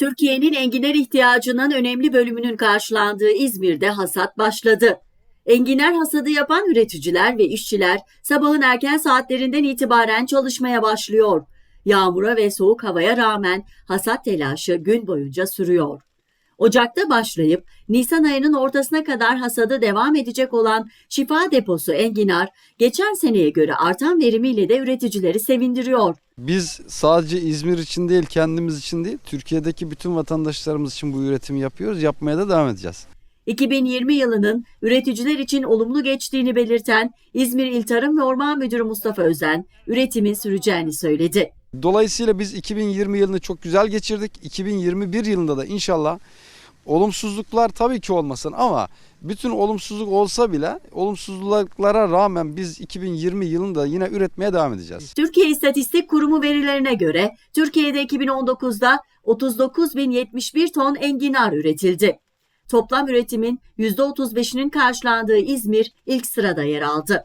Türkiye'nin enginar ihtiyacının önemli bölümünün karşılandığı İzmir'de hasat başladı. Enginar hasadı yapan üreticiler ve işçiler sabahın erken saatlerinden itibaren çalışmaya başlıyor. Yağmura ve soğuk havaya rağmen hasat telaşı gün boyunca sürüyor. Ocakta başlayıp Nisan ayının ortasına kadar hasadı devam edecek olan şifa deposu enginar, geçen seneye göre artan verimiyle de üreticileri sevindiriyor. Biz sadece İzmir için değil, kendimiz için değil, Türkiye'deki bütün vatandaşlarımız için bu üretimi yapıyoruz. Yapmaya da devam edeceğiz. 2020 yılının üreticiler için olumlu geçtiğini belirten İzmir İl Tarım ve Orman Müdürü Mustafa Özen, üretimin süreceğini söyledi. Dolayısıyla biz 2020 yılını çok güzel geçirdik. 2021 yılında da inşallah olumsuzluklar tabii ki olmasın ama bütün olumsuzluk olsa bile olumsuzluklara rağmen biz 2020 yılında yine üretmeye devam edeceğiz. Türkiye İstatistik Kurumu verilerine göre Türkiye'de 2019'da 39.071 ton enginar üretildi. Toplam üretimin %35'inin karşılandığı İzmir ilk sırada yer aldı.